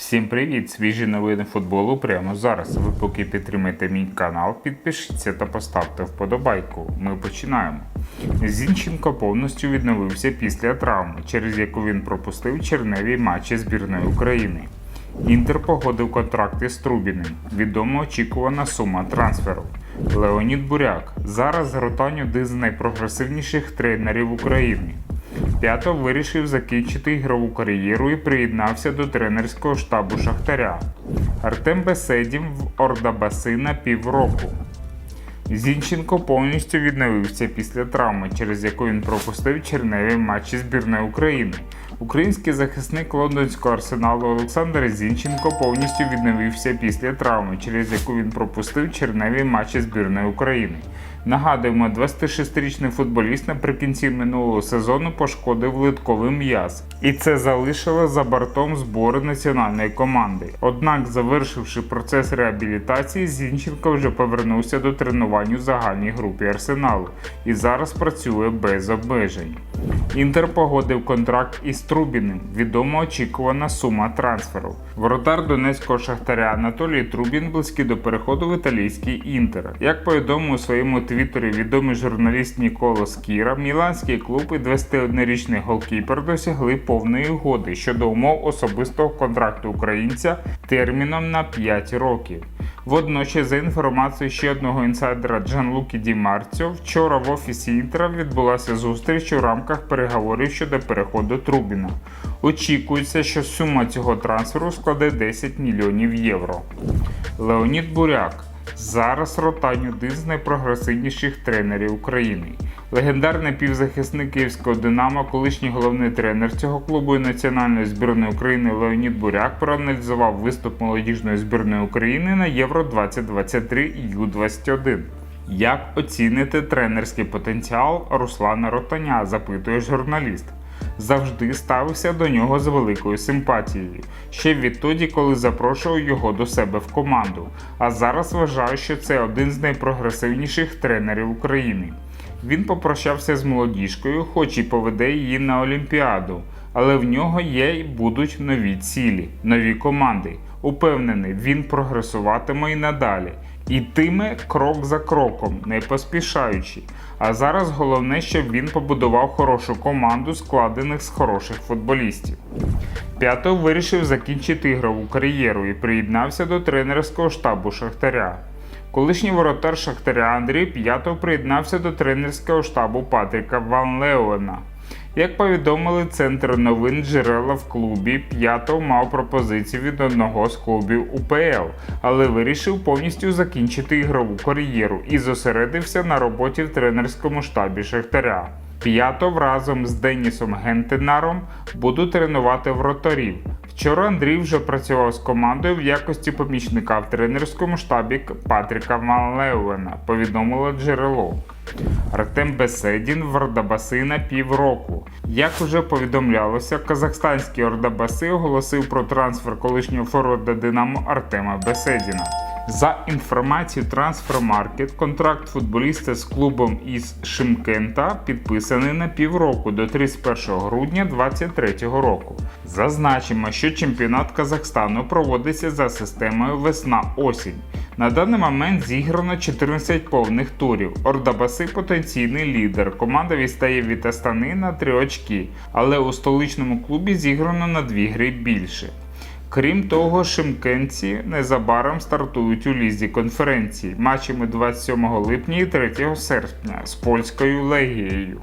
Всім привіт! Свіжі новини футболу прямо зараз. Ви поки підтримаєте мій канал, підпишіться та поставте вподобайку. Ми починаємо. Зінченко повністю відновився після травми, через яку він пропустив черневі матчі збірної України. Інтер погодив контракти з Трубіним. Відомо очікувана сума трансферу. Леонід Буряк зараз Гротань один з найпрогресивніших тренерів України. П'ято вирішив закінчити ігрову кар'єру і приєднався до тренерського штабу Шахтаря. Артем Беседін в Ордабаси на півроку. Зінченко повністю відновився після травми, через яку він пропустив черневі матчі збірної України. Український захисник лондонського арсеналу Олександр Зінченко повністю відновився після травми, через яку він пропустив черневі матчі збірної України. Нагадуємо, 26-річний футболіст наприкінці минулого сезону пошкодив литковий м'яз, і це залишило за бортом збори національної команди. Однак, завершивши процес реабілітації, Зінченко вже повернувся до тренувань у загальній групі арсеналу і зараз працює без обмежень. Інтер погодив контракт із Трубіним. Відомо очікувана сума трансферу. Воротар донецького шахтаря Анатолій Трубін близький до переходу в італійський інтер. Як повідомив у своєму твіттері відомий журналіст Ніколо Скіра, міланський клуб і 21-річний голкіпер досягли повної угоди щодо умов особистого контракту українця терміном на 5 років. Водночас, за інформацією ще одного інсайдера Джанлукі Ді Марціо, вчора в офісі Інтера відбулася зустріч у рамках переговорів щодо переходу Трубіна. Очікується, що сума цього трансферу складе 10 мільйонів євро. Леонід Буряк зараз Ротань один з найпрогресивніших тренерів України. Легендарний півзахисник київського Динамо, колишній головний тренер цього клубу і національної збірної України Леонід Буряк проаналізував виступ молодіжної збірної України на Євро 2023 Ю-21. Як оціните тренерський потенціал Руслана Ротаня? запитує журналіст. Завжди ставився до нього з великою симпатією, ще відтоді, коли запрошував його до себе в команду. А зараз вважаю, що це один з найпрогресивніших тренерів України. Він попрощався з молодіжкою, хоч і поведе її на Олімпіаду, але в нього є і будуть нові цілі, нові команди. Упевнений, він прогресуватиме і надалі. Ітиме крок за кроком, не поспішаючи. А зараз головне, щоб він побудував хорошу команду, складених з хороших футболістів. П'ято вирішив закінчити ігрову кар'єру і приєднався до тренерського штабу Шахтаря. Колишній воротар Шахтаря Андрій П'ятов приєднався до тренерського штабу Патріка Ван Леона. Як повідомили центр новин джерела в клубі, П'ятов мав пропозицію від одного з клубів УПЛ, але вирішив повністю закінчити ігрову кар'єру і зосередився на роботі в тренерському штабі Шахтаря. П'ятов разом з Денісом Гентенаром будуть тренувати вратарів. Вчора Андрій вже працював з командою в якості помічника в тренерському штабі Патріка Ван Леуена, повідомило джерело. Артем Беседін в Ордабаси на півроку. Як уже повідомлялося, казахстанський Ордабаси оголосив про трансфер колишнього форварда Динамо Артема Беседіна. За інформацією Transfermarkt, контракт футболіста з клубом із Шимкента підписаний на півроку до 31 грудня 2023 року. Зазначимо, що чемпіонат Казахстану проводиться за системою весна-осінь. На даний момент зіграно 14 повних турів. Ордабаси потенційний лідер. Команда відстає від Астани на 3 очки, але у столичному клубі зіграно на 2 гри більше. Крім того, шимкенці незабаром стартують у лізі конференції матчами 27 липня і 3 серпня з польською легією.